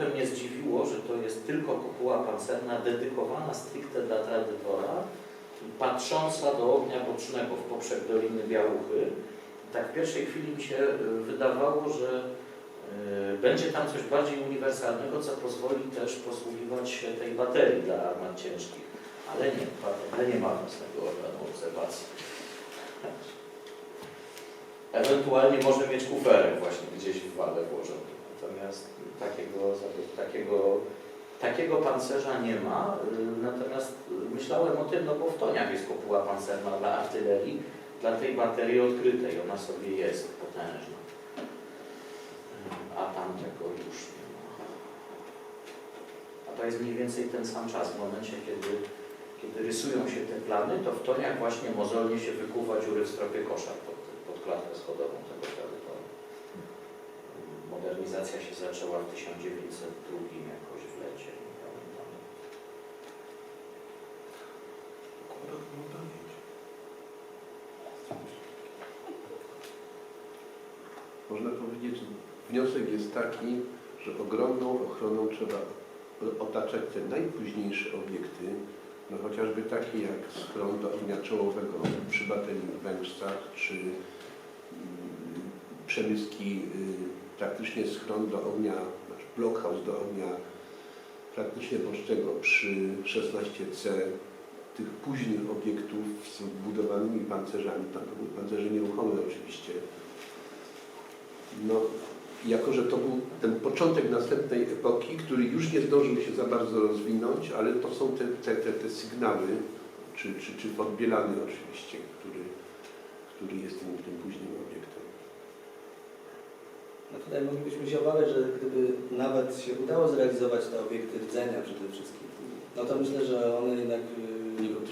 trochę mnie zdziwiło, że to jest tylko kopuła pancerna dedykowana stricte dla tradytora, patrząca do ognia bocznego w poprzek Doliny Białuchy. Tak w pierwszej chwili mi się y, wydawało, że y, będzie tam coś bardziej uniwersalnego, co pozwoli też posługiwać się tej baterii dla armat ciężkich. Ale nie, bateria nie ma własnego organu obserwacji. Ewentualnie może mieć kuferek właśnie gdzieś w wale włożony. Natomiast takiego, takiego, takiego pancerza nie ma. Natomiast myślałem o tym, no bo w Toniach jest kopuła pancerna dla artylerii, dla tej baterii odkrytej. Ona sobie jest potężna. A tam tego już nie ma. A to jest mniej więcej ten sam czas, w momencie, kiedy, kiedy rysują się te plany, to w Toniach właśnie mozolnie się wykuwa dziury w stropie kosza pod, pod klatkę schodową tego. Modernizacja się zaczęła w 1902 jakoś w lecie. nie pamiętam. Można powiedzieć, że wniosek jest taki, że ogromną ochroną trzeba otaczać te najpóźniejsze obiekty, no chociażby takie jak schron do ognia czołowego przy baterii w Węgrzech, czy mm, przemyski, y, praktycznie schron do ognia, znaczy blockhouse do ognia praktycznie bocznego przy 16C, tych późnych obiektów z budowanymi pancerzami, tam to były pancerze nieruchome oczywiście. No, jako że to był ten początek następnej epoki, który już nie zdążył się za bardzo rozwinąć, ale to są te, te, te, te sygnały, czy, czy, czy podbielany oczywiście, który, który jest tym, tym późnym obiektem. No tutaj moglibyśmy się obawiać, że gdyby nawet się udało zrealizować te obiekty rdzenia przede wszystkim, no to myślę, że one jednak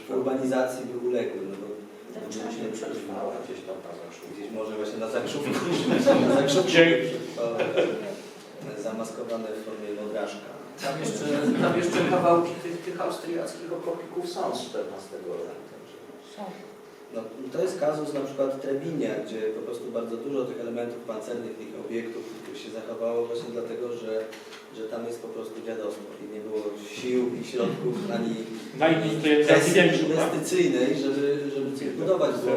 y, urbanizacji by uległy. No bo nie przetrwała gdzieś tam na Zakrzówku. gdzieś może właśnie na zakrzówku, na zakrzówku e, zamaskowane w formie modrażka. Tam jeszcze, tam jeszcze kawałki tych, tych austriackich okopników są z 14 roku. Także. No, to jest kazus na przykład Trebinia, gdzie po prostu bardzo dużo tych elementów pancernych, tych obiektów się zachowało właśnie dlatego, że, że tam jest po prostu dziadostwo i nie było sił i środków ani presji tak? inwestycyjnej, żeby, żeby coś budować, bo,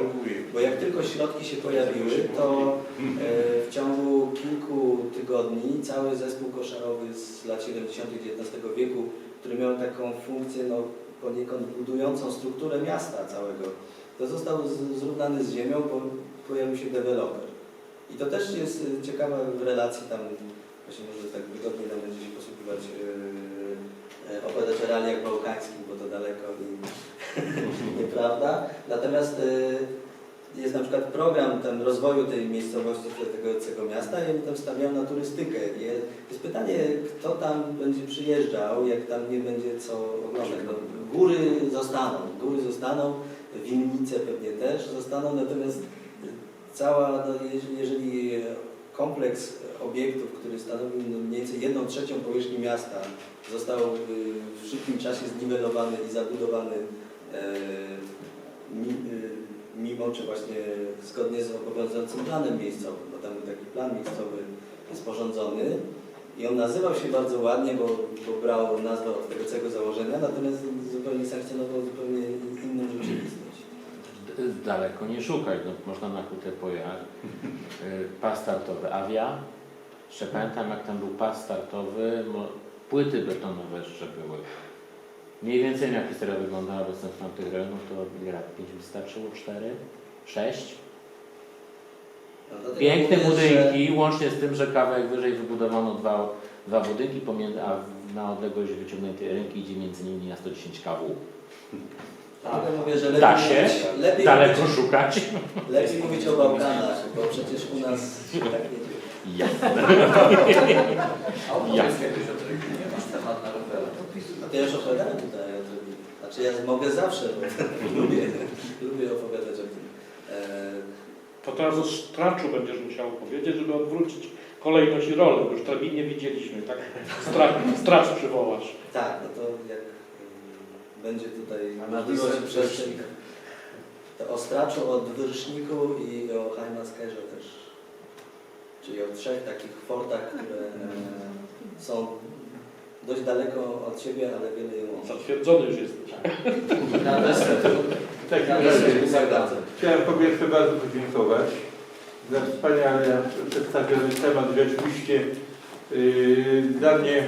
bo jak tylko środki się pojawiły, to e, w ciągu kilku tygodni cały zespół koszarowy z lat 70. XIX wieku, który miał taką funkcję no, poniekąd budującą strukturę miasta całego, to został zrównany z ziemią, bo pojawił się deweloper. I to też jest e, ciekawe w relacji tam, właśnie może tak wygodniej nam będzie się posługiwać e, opowiadać o realiach bałkańskich, bo to daleko i nieprawda. Natomiast e, jest na przykład program tam rozwoju tej miejscowości, tego całego miasta i oni tam stawiają na turystykę. I jest pytanie, kto tam będzie przyjeżdżał, jak tam nie będzie co oglądać. Góry zostaną, góry zostaną, winnice pewnie też zostaną, natomiast cała, no, jeż- jeżeli kompleks obiektów, który stanowił no, mniej więcej jedną trzecią powierzchni miasta, został y, w szybkim czasie zniwelowany i zabudowany e, y, mimo czy właśnie zgodnie z obowiązującym planem miejscowym, bo tam był taki plan miejscowy sporządzony i on nazywał się bardzo ładnie, bo, bo brał nazwę od tego całego założenia, natomiast zupełnie sankcjonował zupełnie Daleko nie szukać, no, można na hutę pojechać. Y, Pas startowy Avia. Jeszcze pamiętam jak tam był pas startowy, płyty betonowe jeszcze były. Mniej więcej jak historia wyglądała obecnie w tamtych rejonów, to ile lat? 5 wystarczyło? 4? 6? No, dlatego Piękne budynki, łącznie z tym, że kawałek wyżej wybudowano dwa, dwa budynki, a na odległość wyciągniętej ręki idzie między nimi na 110 kW. Dlatego mówię, że lepiej, Da się mówić, lepiej, Daleko mówić, szukać. lepiej mówić o Bałkanach, bo przecież u nas tak nie dzieje. Jasne. A opowiedz jakoś o Trybinie, masz temat na rowerze. To ja już opowiadałem tutaj o tym. Znaczy ja mogę zawsze, bo lubię, lubię opowiadać o tym. E, To teraz o straczu będziesz musiał powiedzieć, żeby odwrócić kolejność i rolę, bo już Trebin nie widzieliśmy, tak? Stracz, stracz przywołasz. tak, no to jak będzie tutaj A na możliwość to o straczu, o dwyrszniku i o Heimaskerze też. Czyli o trzech takich fortach, które e, są dość daleko od siebie, ale wiele ją łączy. Zatwierdzony już jesteś. Na deser. W takim Na zagadzę. chciałem po pierwsze bardzo podziękować za wspaniale przedstawiony temat. Rzeczywiście dla mnie,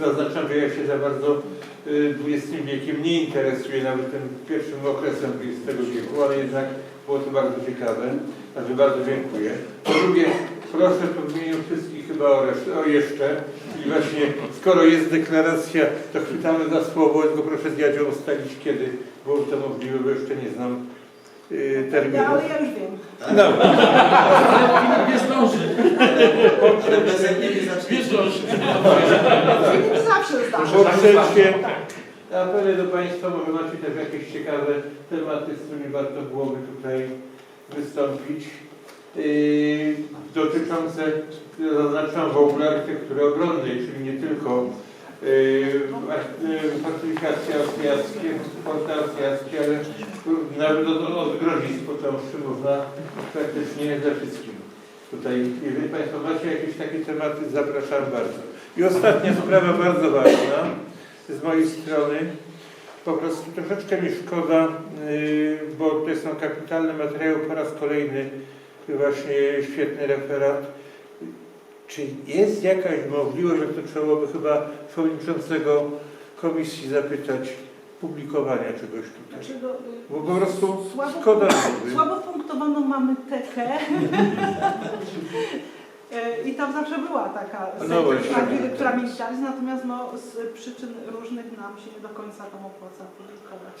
zaznaczam, że ja się za bardzo yy, XX wiekiem nie interesuję, nawet tym pierwszym okresem XX wieku, ale jednak było to bardzo ciekawe. Także bardzo dziękuję. Po drugie, proszę w imieniu wszystkich chyba o, resztę, o jeszcze. I właśnie, skoro jest deklaracja, to chwytamy za słowo, tylko proszę z Jadzią ustalić, kiedy było to możliwe, bo jeszcze nie znam yy, terminu. Ja, ale ja już wiem. No, Nie zdąży. Ale bez jak nie zacznie. Zdąży. Filip zawsze zda. po trzecie, apeluję do Państwa, może macie też jakieś ciekawe tematy, z którymi warto byłoby tutaj wystąpić. Yy, dotyczące, zaznaczam w ogóle architektury obronnej, czyli nie tylko yy, yy, fortyfikacje austriackie, forty austriackie, ale nawet od, od grozisk począwszy można praktycznie ze wszystkim. Tutaj, jeżeli Państwo macie jakieś takie tematy, zapraszam bardzo. I ostatnia sprawa bardzo ważna z mojej strony. Po prostu troszeczkę mi szkoda, yy, bo to są kapitalne materiały po raz kolejny właśnie świetny referat. Czy jest jakaś możliwość, że to trzeba byłoby chyba przewodniczącego komisji zapytać, publikowania czegoś tutaj? Dlaczego, y, Bo po prostu Słabo- szkoda byłoby. Słabo punktowaną mamy tekę. Y, I tam zawsze była taka No sekcja, właśnie. która, militaryzm, natomiast no, z przyczyn różnych nam się nie do końca tam opłaca publikować.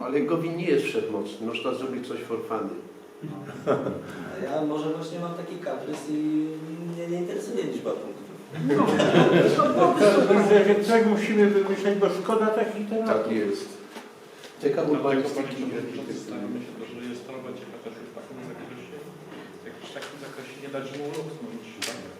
Ale Gowin nie jest wszechmocny, można zrobić coś for funny. A Ja może właśnie mam taki kaprys i mnie nie interesuje liczba punktów. No, to że tak musimy wymyśleć, bo szkoda takich tematów. Tak jest. Panie urbanistyki staramy się rejestrować też w takim zakresie, w jakimś takim zakresie nie dać mu rosnąć.